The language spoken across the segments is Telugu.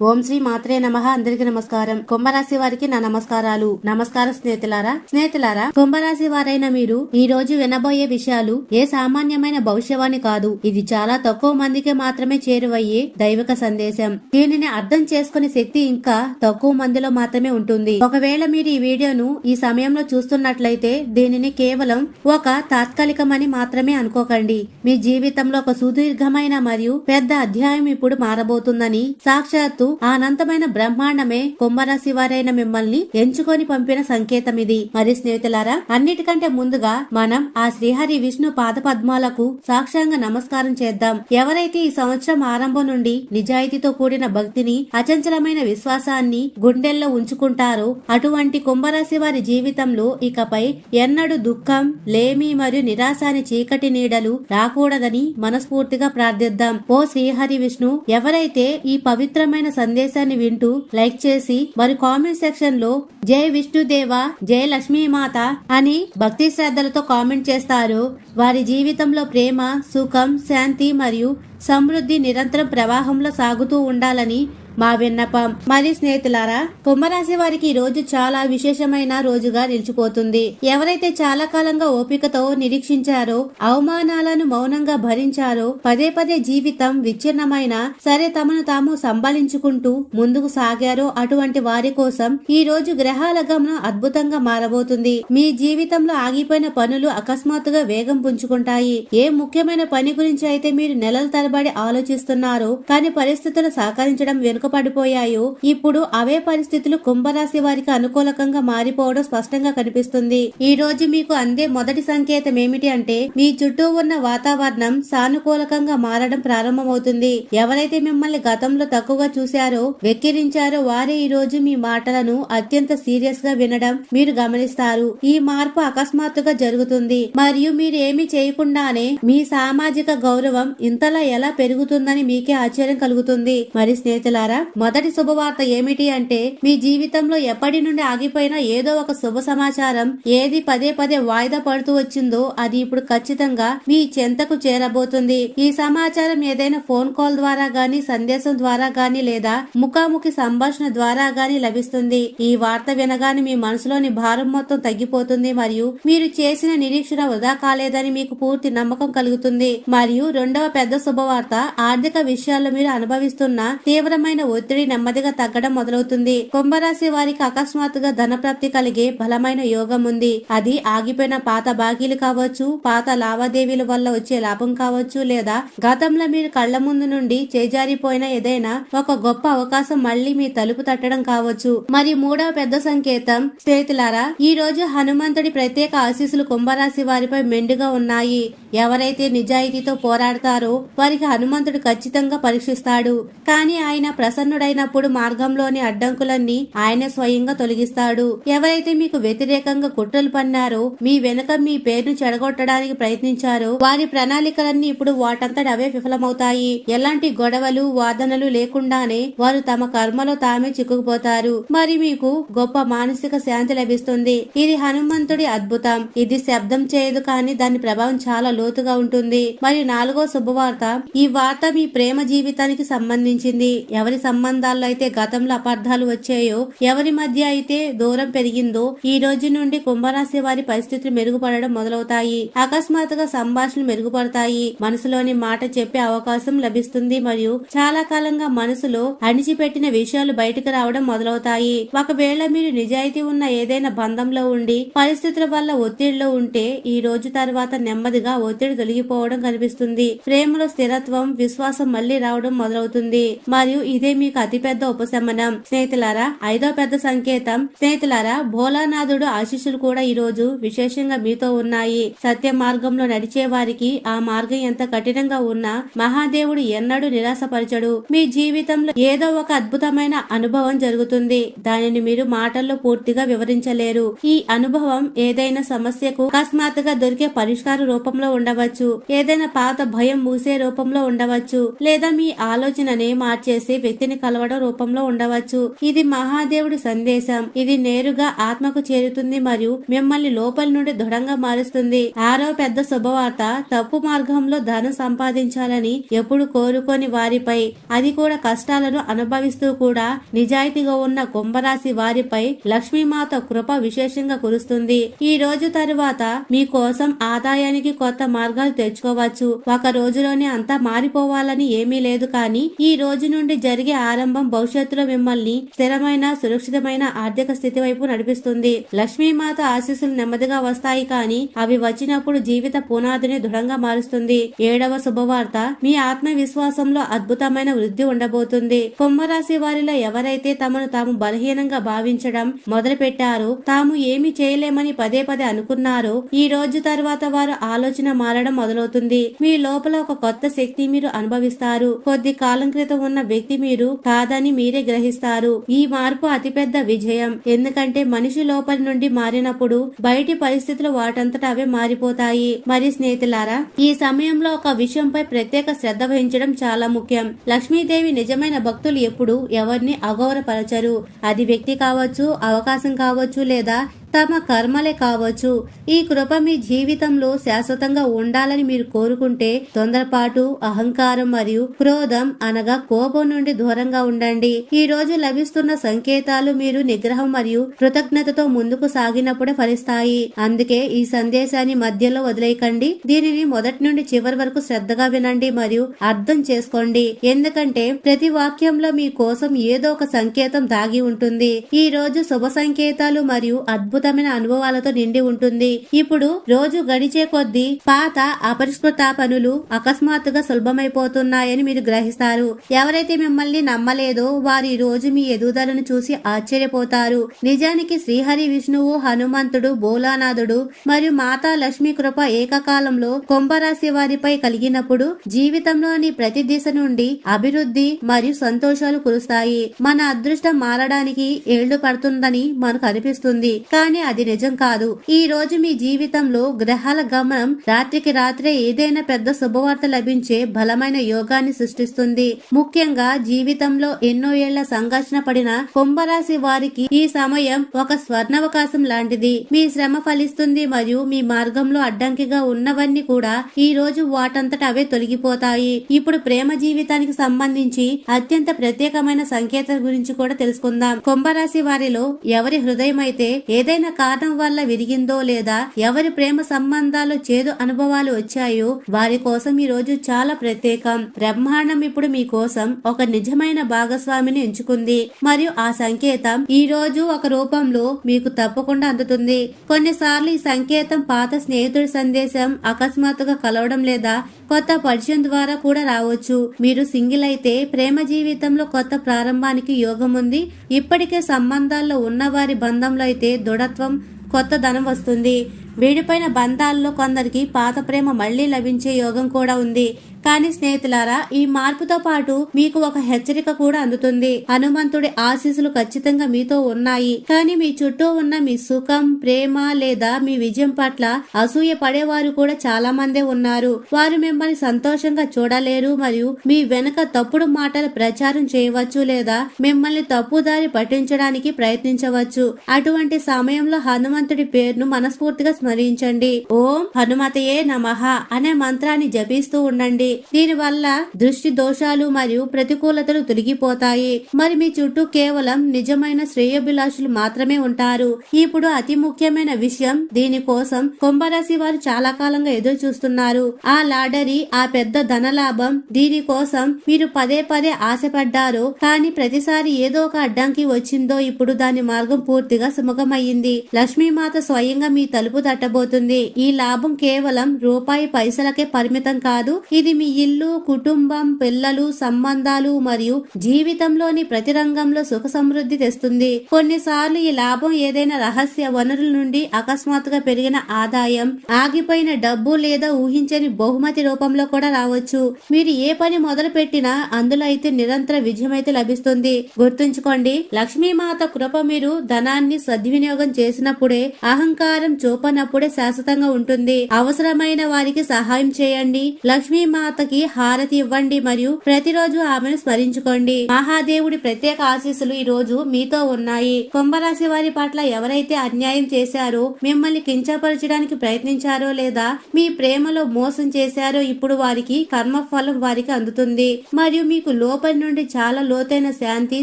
ఓం శ్రీ మాత్రే నమ. అందరికి నమస్కారం. కుంభరాశి వారికి నా నమస్కారాలు. నమస్కారం స్నేహితులారా స్నేహితులారా కుంభరాశి వారైన మీరు ఈ రోజు వినబోయే విషయాలు ఏ సామాన్యమైన భవిష్యవాణి కాదు. ఇది చాలా తక్కువ మందికి మాత్రమే చేరువయ్యే దైవిక సందేశం. దీనిని అర్థం చేసుకునే శక్తి ఇంకా తక్కువ మందిలో మాత్రమే ఉంటుంది. ఒకవేళ మీరు ఈ వీడియోను ఈ సమయంలో చూస్తున్నట్లయితే దీనిని కేవలం ఒక తాత్కాలికమని మాత్రమే అనుకోకండి. మీ జీవితంలో ఒక సుదీర్ఘమైన మరియు పెద్ద అధ్యాయం ఇప్పుడు మారబోతుందని సాక్షాత్తు ఆనందమైన బ్రహ్మాండమే కుంభరాశి వారైన మిమ్మల్ని ఎంచుకొని పంపిన సంకేతం ఇది మరి స్నేహితులారా అన్నిటికంటే ముందుగా మనం ఆ శ్రీహరి విష్ణు పాద పద్మాలకు సాక్ష్యంగా నమస్కారం చేద్దాం. ఎవరైతే ఈ సంవత్సరం ఆరంభం నుండి నిజాయితీతో కూడిన భక్తిని అచంచలమైన విశ్వాసాన్ని గుండెల్లో ఉంచుకుంటారో అటువంటి కుంభరాశి వారి జీవితంలో ఇకపై ఎన్నడూ దుఃఖం లేమి మరియు నిరాశ చీకటి నీడలు రాకూడదని మనస్ఫూర్తిగా ప్రార్థిద్దాం. ఓ శ్రీహరి విష్ణు ఎవరైతే ఈ పవిత్రమైన సందేశాన్ని వింటూ లైక్ చేసి మరి కామెంట్ సెక్షన్లో జై విష్ణుదేవ జై లక్ష్మీమాత అని భక్తి శ్రద్ధలతో కామెంట్ చేస్తారు. వారి జీవితంలో ప్రేమ సుఖం శాంతి మరియు సమృద్ధి నిరంతరం ప్రవాహంలో సాగుతూ ఉండాలని మా విన్నపం. మరి స్నేహితులారా కుంభరాశి వారికి ఈ రోజు చాలా విశేషమైన రోజుగా నిలిచిపోతుంది. ఎవరైతే చాలా కాలంగా ఓపికతో నిరీక్షించారో అవమానాలను మౌనంగా భరించారో పదే పదే జీవితం విచ్ఛిన్నమైన సరే తమను తాము సంభాలించుకుంటూ ముందుకు సాగారో అటువంటి వారి కోసం ఈ రోజు గ్రహాల గమనం అద్భుతంగా మారబోతుంది. మీ జీవితంలో ఆగిపోయిన పనులు అకస్మాత్తుగా వేగం పుంజుకుంటాయి. ఏ ముఖ్యమైన పని గురించి అయితే మీరు నెలల తరబడి ఆలోచిస్తున్నారో కానీ పరిస్థితులు సహకరించడం వెనుకపడిపోయాయో ఇప్పుడు అవే పరిస్థితులు కుంభరాశి వారికి అనుకూలకంగా మారిపోవడం స్పష్టంగా కనిపిస్తుంది. ఈ రోజు మీకు అందే మొదటి సంకేతం ఏమిటి అంటే మీ చుట్టూ ఉన్న వాతావరణం సానుకూలకంగా మారడం ప్రారంభమవుతుంది. ఎవరైతే మిమ్మల్ని గతంలో తక్కువగా చూశారో వెక్కిరించారో వారే ఈ రోజు మీ మాటలను అత్యంత సీరియస్గా వినడం మీరు గమనిస్తారు. ఈ మార్పు అకస్మాత్తుగా జరుగుతుంది. మరియు మీరు ఏమి చేయకుండానే మీ సామాజిక గౌరవం ఇంతలా ఎలా పెరుగుతుందని మీకే ఆశ్చర్యం కలుగుతుంది. మరి స్నేహితులారా మొదటి శుభవార్త ఏమిటి అంటే మీ జీవితంలో ఎప్పటి నుండి ఆగిపోయిన ఏదో ఒక శుభ సమాచారం ఏది పదే పదే వాయిదా పడుతూ వచ్చిందో అది ఇప్పుడు ఖచ్చితంగా మీ చెంతకు చేరబోతుంది. ఈ సమాచారం ఏదైనా ఫోన్ కాల్ ద్వారా గాని సందేశం ద్వారా గాని లేదా ముఖాముఖి సంభాషణ ద్వారా గాని లభిస్తుంది. ఈ వార్త వినగానే మీ మనసులోని భారం మొత్తం తగ్గిపోతుంది మరియు మీరు చేసిన నిరీక్షణ వృధా కాలేదని మీకు పూర్తి నమ్మకం కలుగుతుంది. మరియు రెండవ పెద్ద శుభవార్త ఆర్థిక విషయాల్లో మీరు అనుభవిస్తున్న తీవ్రమైన ఒత్తిడి నెమ్మదిగా తగ్గడం మొదలవుతుంది. కుంభరాశి వారికి అకస్మాత్తుగా ధనప్రాప్తి కలిగే బలమైన యోగం ఉంది. అది ఆగిపోయిన పాత బాకీలు కావచ్చు పాత లావాదేవీల వల్ల వచ్చే లాభం కావచ్చు లేదా గతంలో మీరు కళ్ళ ముందు నుండి చేజారిపోయిన ఏదైనా ఒక గొప్ప అవకాశం మళ్ళీ మీ తలుపు తట్టడం కావచ్చు. మరి మూడవ పెద్ద సంకేతం స్నేహితులారా ఈ రోజు హనుమంతుడి ప్రత్యేక ఆశీస్సులు కుంభరాశి వారిపై మెండుగా ఉన్నాయి. ఎవరైతే నిజాయితీతో పోరాడతారో వారికి హనుమంతుడు ఖచ్చితంగా పరీక్షిస్తాడు. కానీ ఆయన ప్రసన్నుడైనప్పుడు మార్గంలోని అడ్డంకులన్నీ ఆయన స్వయంగా తొలగిస్తాడు. ఎవరైతే మీకు వ్యతిరేకంగా కుట్రలు పన్నారో మీ వెనుక మీ పేరును చెడగొట్టడానికి ప్రయత్నించారో వారి ప్రణాళికలన్నీ ఇప్పుడు వాటంతట అవే విఫలమవుతాయి. ఎలాంటి గొడవలు వాదనలు లేకుండానే వారు తమ కర్మలో తామే చిక్కుకుపోతారు. మరి మీకు గొప్ప మానసిక శాంతి లభిస్తుంది. ఇది హనుమంతుడి అద్భుతం. ఇది శబ్దం చేయదు కానీ దాని ప్రభావం చాలా లోతుగా ఉంటుంది. మరియు నాలుగో శుభవార్త ఈ వార్త మీ ప్రేమ జీవితానికి సంబంధించింది. ఎవరి సంబంధాల్లో అయితే గతంలో అపార్థాలు వచ్చాయో ఎవరి మధ్య అయితే దూరం పెరిగిందో ఈ రోజు నుండి కుంభరాశి వారి పరిస్థితులు మెరుగుపడడం మొదలవుతాయి. అకస్మాత్తుగా సంభాషణలు మెరుగుపడతాయి. మనసులోని మాట చెప్పే అవకాశం లభిస్తుంది మరియు చాలా కాలంగా మనసులో అణిచిపెట్టిన విషయాలు బయటకు రావడం మొదలవుతాయి. ఒకవేళ మీరు నిజాయితీ ఉన్న ఏదైనా బంధంలో ఉండి పరిస్థితుల వల్ల ఒత్తిడిలో ఉంటే ఈ రోజు తర్వాత నెమ్మదిగా ఒత్తిడి తొలగిపోవడం కనిపిస్తుంది. ప్రేమలో స్థిరత్వం విశ్వాసం మళ్ళీ రావడం మొదలవుతుంది. మరియు ఇదే మీకు అతిపెద్ద ఉపశమనం. స్నేహితులారా ఐదో పెద్ద సంకేతం. స్నేహితులారా భోలానాథుడు ఆశీస్సులు కూడా ఈ రోజు విశేషంగా మీతో ఉన్నాయి. సత్య మార్గంలో నడిచే వారికి ఆ మార్గం ఎంత కఠినంగా ఉన్నా మహాదేవుడు ఎన్నడూ నిరాశపరచడు. మీ జీవితంలో ఏదో ఒక అద్భుతమైన అనుభవం జరుగుతుంది. దానిని మీరు మాటల్లో పూర్తిగా వివరించలేరు. ఈ అనుభవం ఏదైనా సమస్యకు అకస్మాత్తుగా దొరికే పరిష్కార రూపంలో ఉండవచ్చు. ఏదైనా పాత భయం మూసే రూపంలో ఉండవచ్చు. లేదా మీ ఆలోచననే మార్చేసే శక్తిని కలవడం రూపంలో ఉండవచ్చు. ఇది మహాదేవుడి సందేశం. ఇది నేరుగా ఆత్మకు చేరుతుంది మరియు మిమ్మల్ని లోపలి నుండి దృఢంగా మారుస్తుంది. ఆరో పెద్ద శుభవార్త తప్పు మార్గంలో ధనం సంపాదించాలని ఎప్పుడు కోరుకొని వారిపై అది కూడా కష్టాలను అనుభవిస్తూ కూడా నిజాయితీగా ఉన్న కుంభరాశి వారిపై లక్ష్మీమాత కృప విశేషంగా కురుస్తుంది. ఈ రోజు తరువాత మీ కోసం ఆదాయానికి కొత్త మార్గాలు తెచ్చుకోవచ్చు. ఒక రోజులోనే అంతా మారిపోవాలని ఏమీ లేదు కానీ ఈ రోజు నుండి జరిగే ఆరంభం భవిష్యత్తులో మిమ్మల్ని స్థిరమైన సురక్షితమైన ఆర్థిక స్థితి వైపు నడిపిస్తుంది. లక్ష్మీమాత ఆశీస్సులు నెమ్మదిగా వస్తాయి కానీ అవి వచ్చినప్పుడు జీవిత పునాదిని దృఢంగా మారుస్తుంది. ఏడవ శుభవార్త మీ ఆత్మవిశ్వాసంలో అద్భుతమైన వృద్ధి ఉండబోతుంది. కుంభరాశి వారిలో ఎవరైతే తమను తాము బలహీనంగా భావించడం మొదలు పెట్టారో తాము ఏమి చేయలేమని పదే పదే అనుకున్నారో ఈ రోజు తర్వాత వారు ఆలోచన మారడం మొదలవుతుంది. మీ లోపల ఒక కొత్త శక్తి మీరు అనుభవిస్తారు. కొద్ది కాలం క్రితం ఉన్న వ్యక్తి మీరు కాదని మీరే గ్రహిస్తారు. ఈ మార్పు అతిపెద్ద విజయం. ఎందుకంటే మనిషి లోపలి నుండి మారినప్పుడు బయటి పరిస్థితులు వాటంతట అవే మారిపోతాయి. మరి స్నేహితులారా ఈ సమయంలో ఒక విషయంపై ప్రత్యేక శ్రద్ధ వహించడం చాలా ముఖ్యం. లక్ష్మీదేవి నిజమైన భక్తులు ఎప్పుడు ఎవరిని అగౌరపరచరు అది వ్యక్తి కావచ్చు అవకాశం కావచ్చు లేదా తమ కర్మలే కావచ్చు. ఈ కృప మీ జీవితంలో శాశ్వతంగా ఉండాలని మీరు కోరుకుంటే తొందరపాటు అహంకారం మరియు క్రోధం అనగా కోపం నుండి దూరంగా ఉండండి. ఈ రోజు లభిస్తున్న సంకేతాలు మీరు నిగ్రహం మరియు కృతజ్ఞతతో ముందుకు సాగినప్పుడే ఫలిస్తాయి. అందుకే ఈ సందేశాన్ని మధ్యలో వదిలేయకండి. దీనిని మొదటి నుండి చివరి వరకు శ్రద్ధగా వినండి మరియు అర్థం చేసుకోండి. ఎందుకంటే ప్రతి వాక్యంలో మీ కోసం ఏదో ఒక సంకేతం దాగి ఉంటుంది. ఈ రోజు శుభ సంకేతాలు మరియు అద్భుతమైన అనుభవాలతో నిండి ఉంటుంది. ఇప్పుడు రోజు గడిచే కొద్దీ పాత అపరిష్కృత పనులు అకస్మాత్తుగా సులభమైపోతున్నాయని మీరు గ్రహిస్తారు. ఎవరైతే మిమ్మల్ని నమ్మలేదో వారు ఈ రోజు మీ ఎదుగుదలను చూసి ఆశ్చర్యపోతారు. నిజానికి శ్రీహరి విష్ణువు హనుమంతుడు బోలానాథుడు మరియు మాతా లక్ష్మి కృప ఏకకాలంలో కుంభరాశి వారిపై కలిగినప్పుడు జీవితంలోని ప్రతి దిశ నుండి అభివృద్ధి మరియు సంతోషాలు కురుస్తాయి. మన అదృష్టం మారడానికి ఏళ్ళు పడుతుందని మనకు అనిపిస్తుంది. కానీ అది నిజం కాదు. ఈ రోజు మీ జీవితంలో గ్రహాల గమనం రాత్రికి రాత్రే ఏదైనా పెద్ద శుభవార్త లభించే బలమైన యోగాన్ని సృష్టిస్తుంది. ముఖ్యంగా జీవితంలో ఎన్నో ఏళ్ళ సంఘర్షణ పడిన కుంభరాశి వారికి ఈ సమయం ఒక స్వర్ణావకాశం లాంటిది. మీ శ్రమ ఫలిస్తుంది మరియు మీ మార్గంలో అడ్డంకిగా ఉన్నవన్నీ కూడా ఈ రోజు వాటంతట అవే తొలగిపోతాయి. ఇప్పుడు ప్రేమ జీవితానికి సంబంధించి అత్యంత ప్రత్యేకమైన సంకేతం గురించి కూడా తెలుసుకుందాం. కుంభరాశి వారిలో ఎవరి హృదయం అయితే ఏదైనా కారణం వల్ల విరిగిందో లేదా ఎవరి ప్రేమ సంబంధాలు చేదు అనుభవాలు వచ్చాయో వారి కోసం ఈ రోజు చాలా ప్రత్యేకం. బ్రహ్మాండం ఇప్పుడు మీ కోసం ఒక నిజమైన భాగస్వామిని ఎంచుకుంది. మరియు ఆ సంకేతం ఈ రోజు ఒక రూపంలో మీకు తప్పకుండా అందుతుంది. కొన్నిసార్లు ఈ సంకేతం పాత స్నేహితుడి సందేశం అకస్మాత్తుగా కలవడం లేదా కొత్త పరిచయం ద్వారా కూడా రావచ్చు. మీరు సింగిల్ అయితే ప్రేమ జీవితంలో కొత్త ప్రారంభానికి యోగం ఉంది. ఇప్పటికే సంబంధాల్లో ఉన్న వారి బంధంలో అయితే దృఢత్వం కొత్త ధనం వస్తుంది. విడిపోయిన బంధాల్లో కొందరికి పాత ప్రేమ మళ్ళీ లభించే యోగం కూడా ఉంది. కానీ స్నేహితులారా ఈ మార్పుతో పాటు మీకు ఒక హెచ్చరిక కూడా అందుతుంది. హనుమంతుడి ఆశీస్సులు ఖచ్చితంగా మీతో ఉన్నాయి. కానీ మీ చుట్టూ ఉన్న మీ సుఖం ప్రేమ లేదా మీ విజయం పట్ల అసూయ పడేవారు కూడా చాలా మందే ఉన్నారు. వారు మిమ్మల్ని సంతోషంగా చూడలేరు మరియు మీ వెనుక తప్పుడు మాటలు ప్రచారం చేయవచ్చు లేదా మిమ్మల్ని తప్పుదారి పట్టించడానికి ప్రయత్నించవచ్చు. అటువంటి సమయంలో హనుమంతుడి పేరును మనస్ఫూర్తిగా స్మరించండి. ఓం హనుమతయే నమః అనే మంత్రాన్ని జపిస్తూ ఉండండి. దీని వల్ల దృష్టి దోషాలు మరియు ప్రతికూలతలు తొలగిపోతాయి. మరి మీ చుట్టూ కేవలం నిజమైన శ్రేయోభిలాషులు మాత్రమే ఉంటారు. ఇప్పుడు అతి ముఖ్యమైన విషయం దీనికోసం కుంభరాశి వారు చాలా కాలంగా ఎదురు చూస్తున్నారు. ఆ లాడరీ ఆ పెద్ద ధనలాభం దీనికోసం మీరు పదే పదే ఆశపడ్డారు. కానీ ప్రతిసారి ఏదో ఒక అడ్డంకి వచ్చిందో ఇప్పుడు దాని మార్గం పూర్తిగా సుముఖమయ్యింది. లక్ష్మీమాత స్వయంగా మీ తలుపు కట్టబోతుంది. ఈ లాభం కేవలం రూపాయి పైసలకే పరిమితం కాదు. ఇది మీ ఇల్లు కుటుంబం పిల్లలు సంబంధాలు మరియు జీవితంలోని ప్రతి రంగంలో సుఖ సమృద్ధి తెస్తుంది. కొన్నిసార్లు ఈ లాభం ఏదైనా రహస్య వనరుల నుండి అకస్మాత్తుగా పెరిగిన ఆదాయం ఆగిపోయిన డబ్బు లేదా ఊహించని బహుమతి రూపంలో కూడా రావచ్చు. మీరు ఏ పని మొదలు పెట్టినా అందులో అయితే నిరంతర విజయం అయితే లభిస్తుంది. గుర్తుంచుకోండి లక్ష్మీమాత కృప మీరు ధనాన్ని సద్వినియోగం చేసినప్పుడే అహంకారం చూపన ఉన్నప్పుడే శాశ్వతంగా ఉంటుంది. అవసరమైన వారికి సహాయం చేయండి. లక్ష్మీ మాతకి హారతి ఇవ్వండి మరియు ప్రతిరోజు ఆమెను స్మరించుకోండి. మహాదేవుడి ప్రత్యేక ఆశీస్సులు ఈ రోజు మీతో ఉన్నాయి. కుంభరాశి వారి పట్ల ఎవరైతే అన్యాయం చేశారో మిమ్మల్ని కించపరచడానికి ప్రయత్నించారో లేదా మీ ప్రేమలో మోసం చేశారో ఇప్పుడు వారికి కర్మఫలం వారికి అందుతుంది. మరియు మీకు లోపలి నుండి చాలా లోతైన శాంతి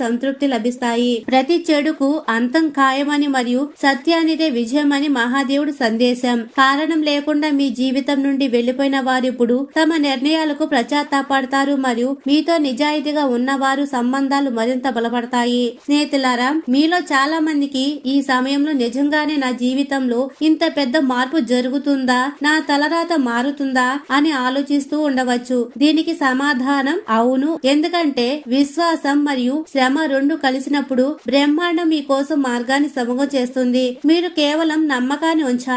సంతృప్తి లభిస్తాయి. ప్రతి చెడుకు అంతం ఖాయమని మరియు సత్యానిదే విజయమని మహాదేవుడు సందేశం. కారణం లేకుండా మీ జీవితం నుండి వెళ్ళిపోయిన వారు ఇప్పుడు తమ నిర్ణయాలకు పశ్చాత్తాపడతారు మరియు మీతో నిజాయితీగా ఉన్నవారు సంబంధాలు మరింత బలపడతాయి. స్నేహితులారా మీలో చాలా మందికి ఈ సమయంలో నిజంగానే నా జీవితంలో ఇంత పెద్ద మార్పు జరుగుతుందా? నా తలరాత మారుతుందా? అని ఆలోచిస్తూ ఉండవచ్చు. దీనికి సమాధానం అవును. ఎందుకంటే విశ్వాసం మరియు శ్రమ రెండు కలిసినప్పుడు బ్రహ్మాండం మీ కోసం మార్గాన్ని సమగం చేస్తుంది. మీరు కేవలం నమ్మకాన్ని ఉంచాలి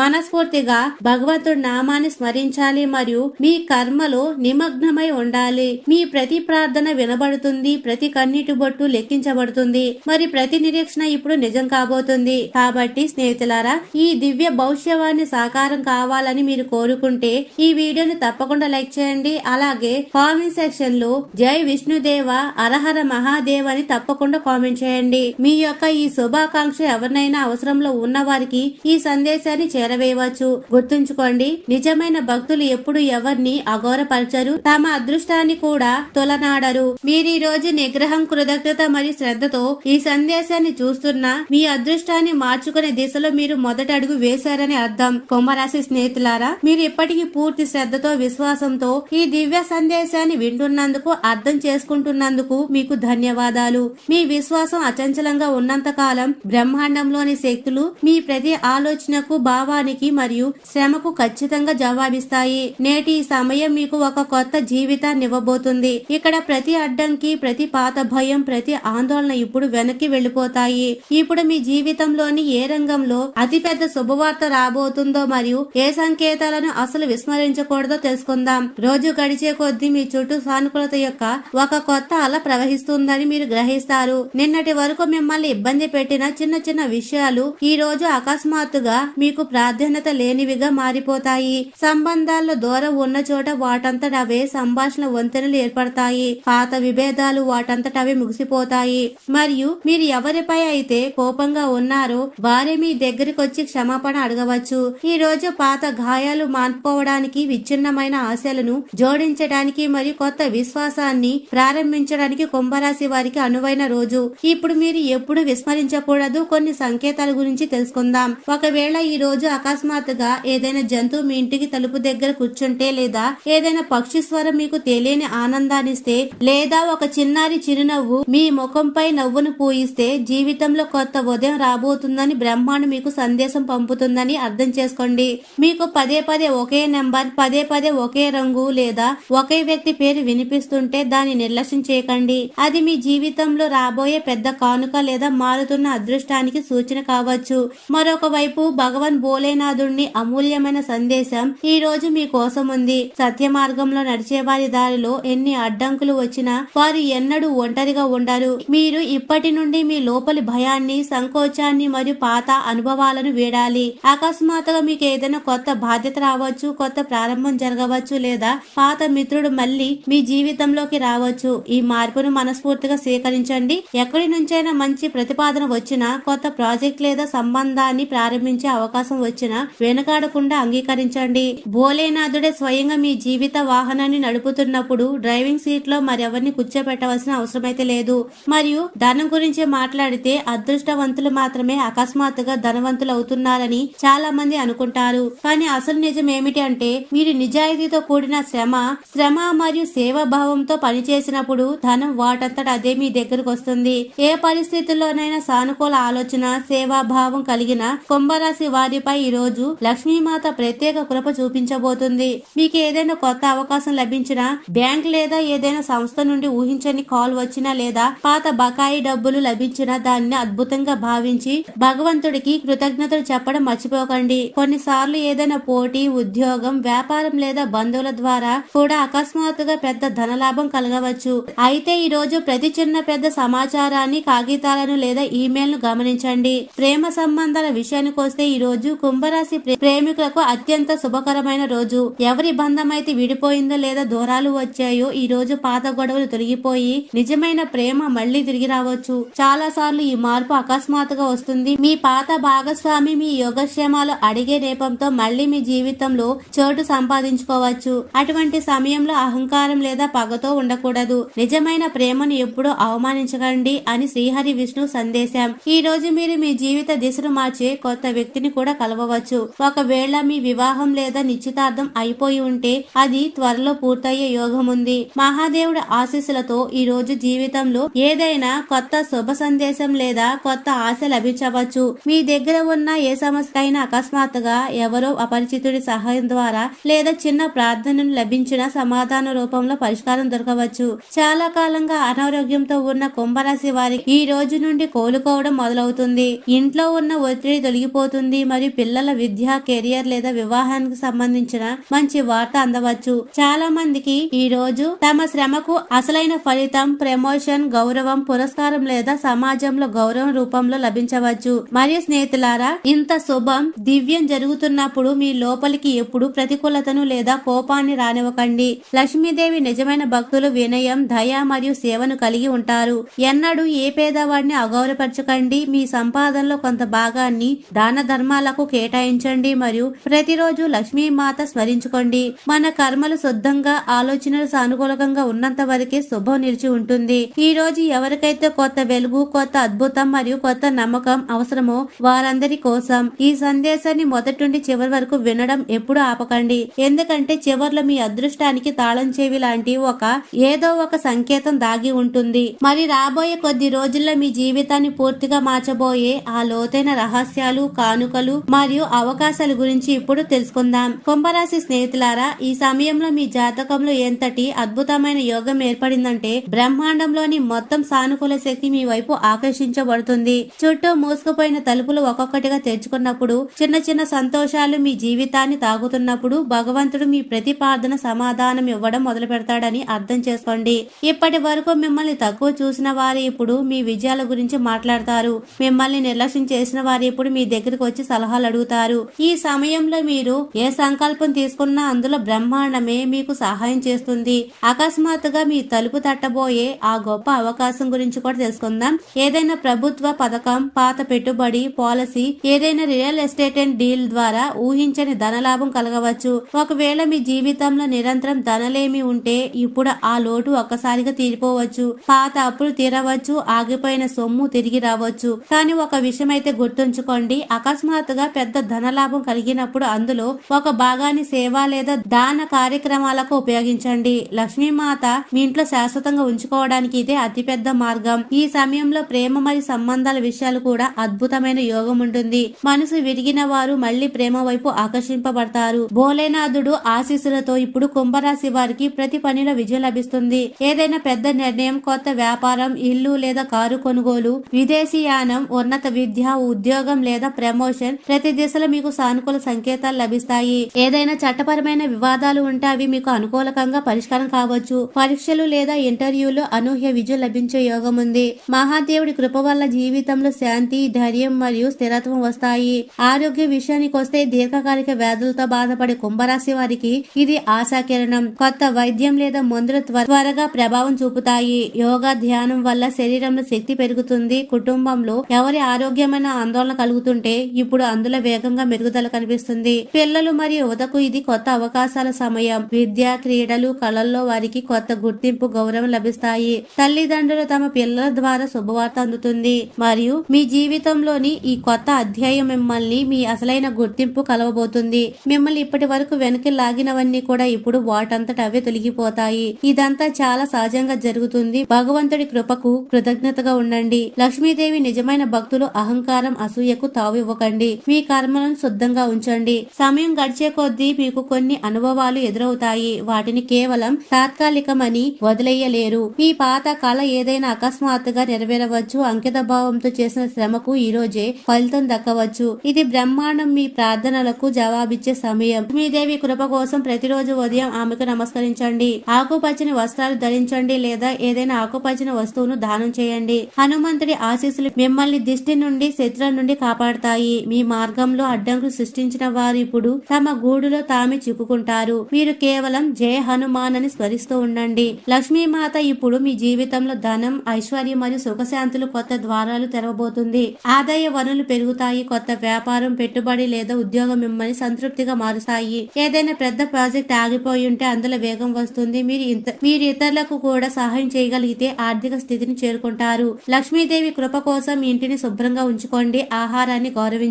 మనస్ఫూర్తిగా భగవంతుడి నామాన్ని స్మరించాలి మరియు మీ కర్మలో నిమగ్నమై ఉండాలి. మీ ప్రతి ప్రార్థన వినబడుతుంది ప్రతి కన్నీటి బొట్టు లెక్కించబడుతుంది. మరి ప్రతి నిరీక్షణ ఇప్పుడు నిజం కాబోతుంది. కాబట్టి స్నేహితులారా ఈ దివ్య భవిష్యవాణి సాకారం కావాలని మీరు కోరుకుంటే ఈ వీడియోని తప్పకుండా లైక్ చేయండి. అలాగే కామెంట్ సెక్షన్లో జై విష్ణుదేవ అరహర మహాదేవ్ అని తప్పకుండా కామెంట్ చేయండి. మీ యొక్క ఈ శుభాకాంక్ష ఎవరినైనా అవసరంలో ఉన్న వారికి ఈ సందేశం సందేశాన్ని చేరవేయవచ్చు. గుర్తుంచుకోండి నిజమైన భక్తులు ఎప్పుడు ఎవరిని అఘోరపరచరు. తమ అదృష్టాన్ని కూడా తొలనాడరు. మీరు ఈ రోజు నిగ్రహం కృతజ్ఞత మరియు శ్రద్ధతో ఈ సందేశాన్ని చూస్తున్నా మీ అదృష్టాన్ని మార్చుకునే దిశలో మీరు మొదటి అడుగు వేశారని అర్థం. కుంభరాశి స్నేహితులారా మీరు ఇప్పటికీ పూర్తి శ్రద్ధతో విశ్వాసంతో ఈ దివ్య సందేశాన్ని వింటున్నందుకు అర్థం చేసుకుంటున్నందుకు మీకు ధన్యవాదాలు. మీ విశ్వాసం అచంచలంగా ఉన్నంత కాలం బ్రహ్మాండంలోని శక్తులు మీ ప్రతి ఆలోచనకు భావానికి మరియు శ్రమకు ఖచ్చితంగా జవాబిస్తాయి. నేటి ఈ సమయం మీకు ఒక కొత్త జీవితాన్ని ఇవ్వబోతుంది. ఇక్కడ ప్రతి అడ్డంకి ప్రతి పాత భయం ప్రతి ఆందోళన ఇప్పుడు వెనక్కి వెళ్ళిపోతాయి. ఇప్పుడు మీ జీవితంలోని ఏ రంగంలో అతిపెద్ద శుభవార్త రాబోతుందో మరియు ఏ సంకేతాలను అసలు విస్మరించకూడదో తెలుసుకుందాం. రోజు గడిచే కొద్దీ మీ చుట్టూ సానుకూలత యొక్క ఒక కొత్త అల ప్రవహిస్తుందని మీరు గ్రహిస్తారు. నిన్నటి వరకు మిమ్మల్ని ఇబ్బంది పెట్టిన చిన్న చిన్న విషయాలు ఈ రోజు అకస్మాత్తుగా మీకు ప్రాధాన్యత లేనివిగా మారిపోతాయి. సంబంధాల్లో దూరం ఉన్న చోట వాటంతట అవే సంభాషణ వంతెనలు ఏర్పడతాయి. పాత విభేదాలు వాటంతట అవే ముగిసిపోతాయి. మరియు మీరు ఎవరిపై అయితే కోపంగా ఉన్నారో వారే మీ దగ్గరికి వచ్చి క్షమాపణ అడగవచ్చు. ఈ రోజు పాత గాయాలు మాన్పోవడానికి విచ్ఛిన్నమైన ఆశలను జోడించడానికి మరియు కొత్త విశ్వాసాన్ని ప్రారంభించడానికి కుంభరాశి వారికి అనువైన రోజు. ఇప్పుడు మీరు ఎప్పుడు విస్మరించకూడదు. కొన్ని సంకేతాల గురించి తెలుసుకుందాం. ఒకవేళ ఈ రోజు అకస్మాత్తుగా ఏదైనా జంతువు మీ ఇంటికి తలుపు దగ్గర కూర్చుంటే లేదా ఏదైనా పక్షి స్వరం మీకు తెలియని ఆనందాన్నిస్తే లేదా ఒక చిన్నారి చిరునవ్వు మీ ముఖంపై నవ్వును పూయిస్తే జీవితంలో కొత్త ఉదయం రాబోతుందని బ్రహ్మాండం మీకు సందేశం పంపుతుందని అర్థం చేసుకోండి. మీకు పదే పదే ఒకే నెంబర్ పదే పదే ఒకే రంగు లేదా ఒకే వ్యక్తి పేరు వినిపిస్తుంటే దాన్ని నిర్లక్ష్యం చేయకండి. అది మీ జీవితంలో రాబోయే పెద్ద కానుక లేదా మారుతున్న అదృష్టానికి సూచన కావచ్చు. మరొక వైపు భగవాన్ భోలేనాథుడిని అమూల్యమైన సందేశం ఈ రోజు మీ కోసం ఉంది. సత్య మార్గంలో నడిచే వారి దారిలో ఎన్ని అడ్డంకులు వచ్చినా వారు ఎన్నడూ ఒంటరిగా ఉండరు. మీరు ఇప్పటి నుండి మీ లోపలి భయాన్ని సంకోచాన్ని మరియు పాత అనుభవాలను వీడాలి. అకస్మాత్తుగా మీకు ఏదైనా కొత్త బాధ్యత రావచ్చు కొత్త ప్రారంభం జరగవచ్చు లేదా పాత మిత్రుడు మళ్ళీ మీ జీవితంలోకి రావచ్చు. ఈ మార్పును మనస్ఫూర్తిగా స్వీకరించండి. ఎక్కడి నుంచైనా మంచి ప్రతిపాదన వచ్చినా కొత్త ప్రాజెక్ట్ లేదా సంబంధాన్ని ప్రారంభించే అవకాశం వచ్చినా వెనకాడకుండా అంగీకరించండి. భోలేనాథుడే స్వయంగా మీ జీవిత వాహనాన్ని నడుపుతున్నప్పుడు డ్రైవింగ్ సీట్లో మరెవరిని కూర్చోబెట్టవలసిన అవసరమైతే లేదు. మరియు ధనం గురించి మాట్లాడితే అదృష్టవంతులు మాత్రమే అకస్మాత్తుగా ధనవంతులు అవుతున్నారని చాలా మంది అనుకుంటారు. కానీ అసలు నిజం ఏమిటి అంటే మీరు నిజాయితీతో కూడిన శ్రమ శ్రమ మరియు సేవాభావంతో పనిచేసినప్పుడు ధనం వాటంతట అదే మీ దగ్గరకు వస్తుంది. ఏ పరిస్థితుల్లోనైనా సానుకూల ఆలోచన సేవాభావం కలిగిన కుంభరాశి వారిపై ఈ రోజు లక్ష్మీమాత ప్రత్యేక కృప చూపించబోతుంది. మీకు ఏదైనా కొత్త అవకాశం లభించినా బ్యాంక్ లేదా ఏదైనా సంస్థ నుండి ఊహించని కాల్ వచ్చినా లేదా పాత బకాయి డబ్బులు లభించినా దానిని అద్భుతంగా భావించి భగవంతుడికి కృతజ్ఞతలు చెప్పడం మర్చిపోకండి. కొన్నిసార్లు ఏదైనా పోటీ ఉద్యోగం వ్యాపారం లేదా బంధువుల ద్వారా కూడా అకస్మాత్తుగా పెద్ద ధనలాభం కలగవచ్చు. అయితే ఈ రోజు ప్రతి చిన్న పెద్ద సమాచారాన్ని కాగితాలను లేదా ఈమెయిల్ను గమనించండి. ప్రేమ సంబంధాల విషయానికి వస్తే ఈ రోజు కుంభరాశి ప్రేమికులకు అత్యంత శుభకరమైన రోజు. ఎవరి బంధం అయితే విడిపోయిందో లేదా దూరాలు వచ్చాయో ఈ రోజు పాత గొడవలు తొలగిపోయి నిజమైన ప్రేమ మళ్ళీ తిరిగి రావచ్చు. చాలా సార్లు ఈ మార్పు అకస్మాత్తుగా వస్తుంది. మీ పాత భాగస్వామి మీ యోగక్షేమాలు అడిగే నేపంతో మళ్ళీ మీ జీవితంలో చోటు సంపాదించుకోవచ్చు. అటువంటి సమయంలో అహంకారం లేదా పగతో ఉండకూడదు. నిజమైన ప్రేమను ఎప్పుడూ అవమానించకండి అని శ్రీహరి విష్ణు సందేశం. ఈ రోజు మీరు మీ జీవిత దిశను మార్చే కొత్త వ్యక్తిని కూడా కలవవచ్చు. ఒకవేళ మీ వివాహం లేదా నిశ్చితార్థం అయిపోయి ఉంటే అది త్వరలో పూర్తయ్యే యోగం ఉంది మహాదేవుడి ఆశీస్సులతో ఈ రోజు జీవితంలో ఏదైనా కొత్త శుభ సందేశం లేదా కొత్త ఆశ లభించవచ్చు. మీ దగ్గర ఉన్న ఏ సమస్య అయినా అకస్మాత్తుగా ఎవరో అపరిచితుడి సహాయం ద్వారా లేదా చిన్న ప్రార్థనను లభించిన సమాధాన రూపంలో పరిష్కారం దొరకవచ్చు. చాలా కాలంగా అనారోగ్యంతో ఉన్న కుంభరాశి వారికి ఈ రోజు నుండి కోలుకోవడం మొదలవుతుంది. ఇంట్లో ఉన్న ఒత్తిడి తొలగిపోతుంది. మరియు పిల్లల విద్య కెరియర్ లేదా వివాహానికి సంబంధించిన మంచి వార్త అందవచ్చు. చాలా మందికి ఈ రోజు తమ శ్రమకు అసలైన ఫలితం ప్రమోషన్ గౌరవం పురస్కారం లేదా సమాజంలో గౌరవం రూపంలో లభించవచ్చు. మరియు స్నేహితులారా ఇంత శుభం దివ్యం జరుగుతున్నప్పుడు మీ లోపలికి ఎప్పుడు ప్రతికూలతను లేదా కోపాన్ని రానివ్వకండి. లక్ష్మీదేవి నిజమైన భక్తులు వినయం దయ మరియు సేవను కలిగి ఉంటారు. ఎన్నడూ ఏ పేదవాడిని అగౌరవపరచకండి. మీ సంపాదనలో కొంత భాగాన్ని దాన ధర్మాలకు కేటాయించండి మరియు ప్రతిరోజు లక్ష్మీమాత స్మరించుకోండి. మన కర్మలు శుద్ధంగా ఆలోచనలు సానుకూలంగా ఉన్నంత వరకే శుభం నిలిచి ఉంటుంది. ఈ రోజు ఎవరికైతే కొత్త వెలుగు కొత్త అద్భుతం మరియు కొత్త నమ్మకం అవసరమో వారందరి కోసం ఈ సందేశాన్ని మొదటి నుండి చివరి వరకు వినడం ఎప్పుడు ఆపకండి. ఎందుకంటే చివర్లో మీ అదృష్టానికి తాళం చెవి లాంటి ఒక ఏదో ఒక సంకేతం దాగి ఉంటుంది. మరి రాబోయే కొద్ది రోజుల్లో మీ జీవితాన్ని పూర్తిగా మార్చబోయే ఆ లోతైన రహస్యాలు కాను కానుకలు మరియు అవకాశాల గురించి ఇప్పుడు తెలుసుకుందాం. కుంభరాశి స్నేహితులారా ఈ సమయంలో మీ జాతకంలో ఎంతటి అద్భుతమైన యోగం ఏర్పడిందంటే బ్రహ్మాండంలోని మొత్తం సానుకూల శక్తి మీ వైపు ఆకర్షించబడుతుంది. చుట్టూ మూసుకుపోయిన తలుపులు ఒక్కొక్కటిగా తెరుచుకున్నప్పుడు చిన్న చిన్న సంతోషాలు మీ జీవితాన్ని తాగుతున్నప్పుడు భగవంతుడు మీ ప్రతి ప్రార్థన సమాధానం ఇవ్వడం మొదలు పెడతాడని అర్థం చేసుకోండి. ఇప్పటి వరకు మిమ్మల్ని తక్కువ చూసిన వారు ఇప్పుడు మీ విజయాల గురించి మాట్లాడతారు. మిమ్మల్ని నిర్లక్ష్యం చేసిన వారు ఇప్పుడు మీ దగ్గరికి వచ్చి సలహాలు అడుగుతారు ఈ సమయంలో మీరు ఏ సంకల్పం తీసుకున్నా అందులో బ్రహ్మాండమే మీకు సహాయం చేస్తుంది. అకస్మాత్తుగా మీ తలుపు తట్టబోయే ఆ గొప్ప అవకాశం గురించి కూడా తెలుసుకుందాం. ఏదైనా ప్రభుత్వ పథకం పాత పెట్టుబడి పాలసీ ఏదైనా రియల్ ఎస్టేట్ అండ్ డీల్ ద్వారా ఊహించని ధనలాభం కలగవచ్చు. ఒకవేళ మీ జీవితంలో నిరంతరం ధనలేమి ఉంటే ఇప్పుడు ఆ లోటు ఒక్కసారిగా తీరిపోవచ్చు. పాత అప్పులు తీరవచ్చు ఆగిపోయిన సొమ్ము తిరిగి రావచ్చు. కానీ ఒక విషయం అయితే గుర్తుంచుకోండి. అకస్మాత్తుగా పెద్ద ధనలాభం కలిగినప్పుడు అందులో ఒక భాగాన్ని సేవ లేదా దాన కార్యక్రమాలకు ఉపయోగించండి. లక్ష్మీమాత మీ ఇంట్లో శాశ్వతంగా ఉంచుకోవడానికి ఇదే అతిపెద్ద మార్గం. ఈ సమయంలో ప్రేమ మరియు సంబంధాల విషయాలు కూడా అద్భుతమైన యోగం ఉంటుంది. మనసు విరిగిన వారు మళ్ళీ ప్రేమ వైపు ఆకర్షింపబడతారు. భోలేనాథుడు ఆశీస్సులతో ఇప్పుడు కుంభరాశి వారికి ప్రతి పనిలో విజయం లభిస్తుంది. ఏదైనా పెద్ద నిర్ణయం కొత్త వ్యాపారం ఇల్లు లేదా కారు కొనుగోలు విదేశీ యానం ఉన్నత విద్య ఉద్యోగం లేదా ప్రమోషన్ ప్రతి దిశలో మీకు సానుకూల సంకేతాలు లభిస్తాయి. ఏదైనా చట్టపరమైన వివాదాలు ఉంటే అవి మీకు అనుకూలకంగా పరిష్కారం కావచ్చు. పరీక్షలు లేదా ఇంటర్వ్యూలు అనూహ్య విజయం లభించే యోగం ఉంది. మహాదేవుడి కృప వల్ల జీవితంలో శాంతి ధైర్యం మరియు స్థిరత్వం వస్తాయి. ఆరోగ్య విషయానికి వస్తే దీర్ఘకాలిక వ్యాధులతో బాధపడే కుంభరాశి వారికి ఇది ఆశాకిరణం. కొత్త వైద్యం లేదా మందులు త్వర- త్వరగా ప్రభావం చూపుతాయి. యోగా ధ్యానం వల్ల శరీరంలో శక్తి పెరుగుతుంది. కుటుంబంలో ఎవరి ఆరోగ్యమైన ఆందోళన కలుగుతుంటే ఇప్పుడు అందులో వేగంగా మెరుగుదల కనిపిస్తుంది. పిల్లలు మరియు యువతకు ఇది కొత్త అవకాశాల సమయం. విద్య క్రీడలు కళల్లో వారికి కొత్త గుర్తింపు గౌరవం లభిస్తాయి. తల్లిదండ్రులు తమ పిల్లల ద్వారా శుభవార్త అందుతుంది. మరియు మీ జీవితంలోని ఈ కొత్త అధ్యాయం మిమ్మల్ని మీ అసలైన గుర్తింపు కలవబోతుంది. మిమ్మల్ని ఇప్పటి వరకు వెనక్కి లాగినవన్నీ కూడా ఇప్పుడు వాటంతట అవే తొలగిపోతాయి. ఇదంతా చాలా సహజంగా జరుగుతుంది. భగవంతుడి కృపకు కృతజ్ఞతగా ఉండండి. లక్ష్మీదేవి నిజమైన భక్తులు. అహంకారం అసూయకు తావివ్వకండి. ఇవ్వకండి మీ కర్మలను శుద్ధంగా ఉంచండి. సమయం గడిచే కొద్దీ మీకు కొన్ని అనుభవాలు ఎదురవుతాయి. వాటిని కేవలం తాత్కాలికమని వదిలేయలేరు. మీ పాత కళ ఏదైనా అకస్మాత్తుగా నెరవేరవచ్చు. అంకిత భావంతో చేసిన శ్రమకు ఈ రోజే ఫలితం దక్కవచ్చు. ఇది బ్రహ్మాండం మీ ప్రార్థనలకు జవాబిచ్చే సమయం. లక్ష్మీదేవి కృప కోసం ప్రతిరోజు ఉదయం ఆమెకు నమస్కరించండి. ఆకుపచ్చని వస్త్రాలు ధరించండి లేదా ఏదైనా ఆకుపచ్చని వస్తువును దానం చేయండి. హనుమంతుడి ఆశీస్సులు మిమ్మల్ని దిష్టి నుండి శత్రుల నుండి కాపాడతాయి. మీ మార్గంలో అడ్డంకులు సృష్టించిన వారు ఇప్పుడు తమ గూడులో తామే చిక్కుకుంటారు. మీరు కేవలం జయ హనుమాన్ అని స్మరిస్తూ ఉండండి. లక్ష్మీమాత ఇప్పుడు మీ జీవితంలో ధనం ఐశ్వర్యం మరియు సుఖశాంతులు కొత్త ద్వారాలు తెరవబోతుంది. ఆదాయ వనరులు పెరుగుతాయి. కొత్త వ్యాపారం పెట్టుబడి లేదా ఉద్యోగం మిమ్మల్ని సంతృప్తిగా మారుస్తాయి. ఏదైనా పెద్ద ప్రాజెక్ట్ ఆగిపోయి ఉంటే అందులో వేగం వస్తుంది. మీరు ఇంత మీరు ఇతరులకు కూడా సహాయం చేయగలిగితే ఆర్థిక స్థితిని చేరుకుంటారు. లక్ష్మీదేవి కృప కోసం ఇంటిని శుభ్రంగా ఉంచుకోండి. ఆహారాన్ని గౌరవించండి.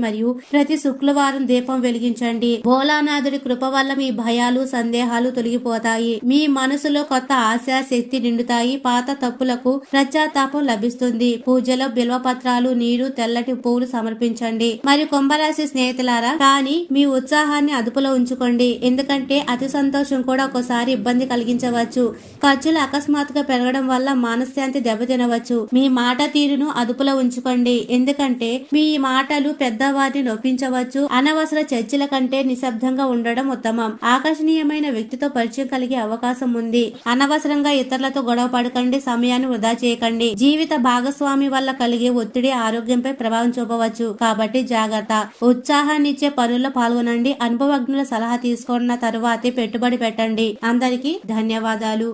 మరియు ప్రతి శుక్రవారం దీపం వెలిగించండి. భోలానాథుడి కృప వల్ల మీ భయాలు సందేహాలు తొలగిపోతాయి. మీ మనసులో కొత్త ఆశ శక్తి నిండుతాయి. పాత తప్పులకు ప్రత్యాతాపం లభిస్తుంది. పూజలో బిల్వపత్రాలు నీరు తెల్లటి పువ్వులు సమర్పించండి. మరియు కుంభరాశి స్నేహితులారా కానీ మీ ఉత్సాహాన్ని అదుపులో ఉంచుకోండి. ఎందుకంటే అతి సంతోషం కూడా ఒకసారి ఇబ్బంది కలిగించవచ్చు. ఖర్చులు అకస్మాత్తుగా పెరగడం వల్ల మనశ్శాంతి దెబ్బతినవచ్చు. మీ మాట తీరును అదుపులో ఉంచుకోండి. ఎందుకంటే మీ మాట పిల్లలు పెద్దవారిని నొప్పించవచ్చు. అనవసర చర్చల కంటే నిశ్శబ్దంగా ఉండడం ఉత్తమం. ఆకర్షణీయమైన వ్యక్తితో పరిచయం కలిగే అవకాశం ఉంది. అనవసరంగా ఇతరులతో గొడవ పడకండి సమయాన్ని వృధా చేయకండి. జీవిత భాగస్వామి వల్ల కలిగే ఒత్తిడి ఆరోగ్యంపై ప్రభావం చూపవచ్చు. కాబట్టి జాగ్రత్త. ఉత్సాహాన్నిచ్చే పనుల్లో పాల్గొనండి. అనుభవజ్ఞుల సలహా తీసుకున్న తరువాతే పెట్టుబడి పెట్టండి. అందరికీ ధన్యవాదాలు.